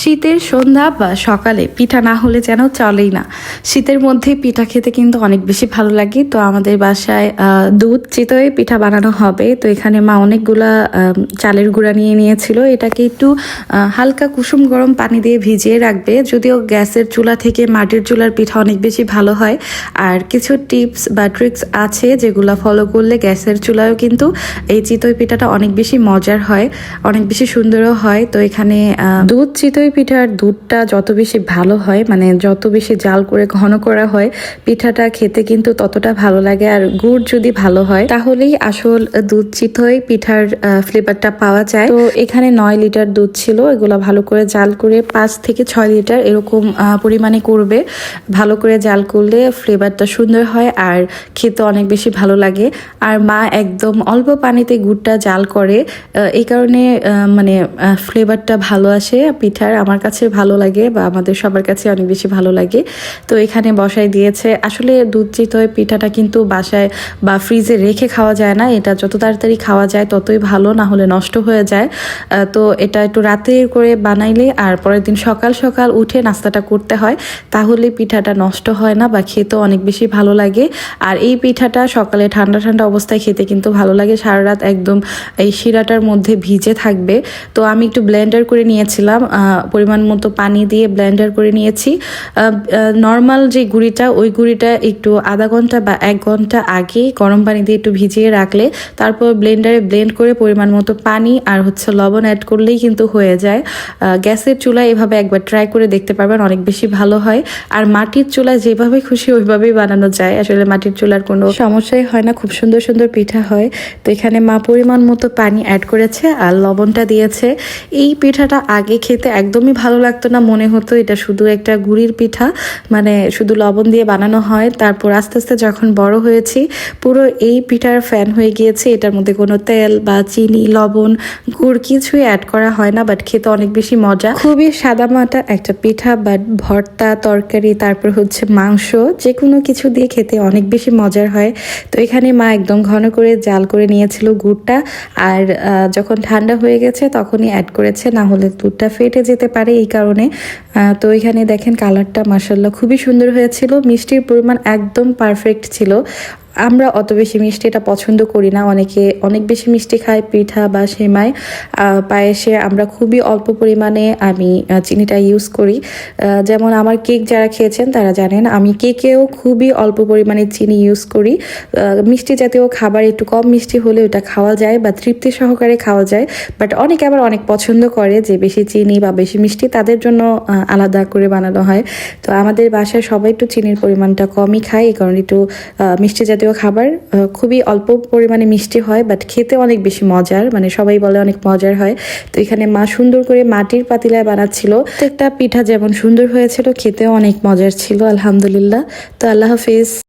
শীতের সন্ধ্যা বা সকালে পিঠা না হলে যেন চলেই না। শীতের মধ্যে পিঠা খেতে কিন্তু অনেক বেশি ভালো লাগে। তো আমাদের বাসায় দুধ চিতই পিঠা বানানো হবে। তো এখানে মা অনেকগুলা চালের গুঁড়া নিয়ে নিয়েছিল। এটাকে একটু হালকা কুসুম গরম পানি দিয়ে ভিজিয়ে রাখবে। যদিও গ্যাসের চুলা থেকে মাটির চুলার পিঠা অনেক বেশি ভালো হয়। আর কিছু টিপস বা ট্রিক্স আছে যেগুলো ফলো করলে গ্যাসের চুলায়ও কিন্তু এই চিতই পিঠাটা অনেক বেশি মজার হয়, অনেক বেশি সুন্দরও হয়। তো এখানে দুধ দুধ চিতই পিঠার দুধটা যত বেশি ভালো হয় মানে যত বেশি জাল করে ঘন করা হয়, পিঠাটা খেতে কিন্তু ততটা ভালো লাগে আর গুড় যদি ভালো হয়, তাহলেই আসল দুধ চিতই পিঠার ফ্লেভারটা পাওয়া যায়। তো এখানে নয় লিটার দুধ ছিল, এগুলো ভালো করে জাল করে পাঁচ থেকে ছয় লিটার এরকম পরিমাণে করবে। ভালো করে জাল করলে ফ্লেভারটা সুন্দর হয় আর খেতে অনেক বেশি ভালো লাগে। আর মা একদম অল্প পানিতে গুড়টা জাল করে এই কারণে মানে ফ্লেভারটা ভালো আসে পিঠার আমার কাছে ভালো লাগে বা আমাদের সবার কাছে অনেক বেশি ভালো লাগে। তো এখানে বসাই দিয়েছে, আসলে দুধ চিতই পিঠাটা কিন্তু বাসায় বা ফ্রিজে রেখে খাওয়া যায় না। এটা যত তাড়াতাড়ি খাওয়া যায় ততই ভালো, না হলে নষ্ট হয়ে যায়। তো এটা একটু রাতে করে বানাইলে আর পরের দিন সকাল সকাল উঠে নাস্তাটা করতে হয়, তাহলে পিঠাটা নষ্ট হয় না বা খেতেও অনেক বেশি ভালো লাগে। আর এই পিঠাটা সকালে ঠান্ডা ঠান্ডা অবস্থায় খেতে কিন্তু ভালো লাগে সারা রাত একদম এই শিরাটার মধ্যে ভিজে থাকবে। তো আমি একটু ব্লেন্ডার করে নিয়েছিলাম পরিমাণ মতো পানি দিয়ে ব্লেন্ডার করে নিয়েছি। নর্মাল যে গুঁড়িটা, ওই গুঁড়িটা একটু আধা ঘণ্টা বা এক ঘণ্টা আগে গরম পানি দিয়ে একটু ভিজিয়ে রাখলে তারপর ব্লেন্ডারে ব্লেন্ড করে পরিমাণ মতো পানি আর হচ্ছে লবণ অ্যাড করলেই কিন্তু হয়ে যায়। গ্যাসের চুলায় এভাবে একবার ট্রাই করে দেখতে পারবেন, অনেক বেশি ভালো হয়। আর মাটির চুলায় যেভাবে খুশি ওইভাবেই বানানো যায়। আসলে মাটির চুলার কোনো সমস্যাই হয় না, খুব সুন্দর সুন্দর পিঠা হয়। তো এখানে মা পরিমাণ মতো পানি অ্যাড করেছে আর লবণটা দিয়েছে। এই পিঠাটা আগে খেতে একদমই ভালো লাগতো না, মনে হতো এটা শুধু একটা গুড়ির পিঠা মানে শুধু লবণ দিয়ে বানানো হয়। তারপর আস্তে আস্তে যখন বড় হয়েছি, পুরো এই পিঠার ফ্যান হয়ে গিয়েছে। এটার মধ্যে কোনো তেল বা চিনি, লবণ, গুড় কিছুই অ্যাড করা হয় না বাট খেতে অনেক বেশি মজা। খুবই সাদামাটা একটা পিঠা বাট ভর্তা, তরকারি, তারপর হচ্ছে মাংস যে কোনো কিছু দিয়ে খেতে অনেক বেশি মজার হয়। তো এখানে মা একদম ঘন করে জাল করে নিয়েছিল গুড়টা, আর যখন ঠান্ডা হয়ে গেছে তখনই অ্যাড করেছে, না হলে দুধটা ফেটে যেতে পারে এই কারণে। তো এখানে দেখেন কালারটা মাসাল্লাহ খুবই সুন্দর হয়েছিল। মিষ্টির পরিমাণ একদম পারফেক্ট ছিল। আমরা অত বেশি মিষ্টিটা পছন্দ করি না। অনেকে অনেক বেশি মিষ্টি খায়, পিঠা বা সেমাই। পায়েসে আমরা খুবই অল্প পরিমাণে আমি চিনিটা ইউজ করি। যেমন আমার কেক যারা খেয়েছেন তারা জানেন, আমি কেকেও খুবই অল্প পরিমাণে চিনি ইউজ করি। মিষ্টি জাতীয় খাবার একটু কম মিষ্টি হলে ওটা খাওয়া যায় বা তৃপ্তি সহকারে খাওয়া যায়। বাট অনেকে আবার অনেক পছন্দ করে যে বেশি চিনি বা বেশি মিষ্টি, তাদের জন্য আলাদা করে বানানো হয়। তো আমাদের বাসায় সবাই একটু চিনির পরিমাণটা কমই খায়, এই কারণে একটু মিষ্টি জাতীয় খাবার আহ, খুবই অল্প পরিমাণে মিষ্টি হয় বাট খেতে অনেক বেশি মজার মানে সবাই বলে অনেক মজার হয়। তো এখানে মা সুন্দর করে মাটির পাতিলায় বানাচ্ছিল। প্রত্যেকটা পিঠা যেমন সুন্দর হয়েছিল খেতেও অনেক মজার ছিল আলহামদুলিল্লাহ। তো আল্লাহ হাফিজ।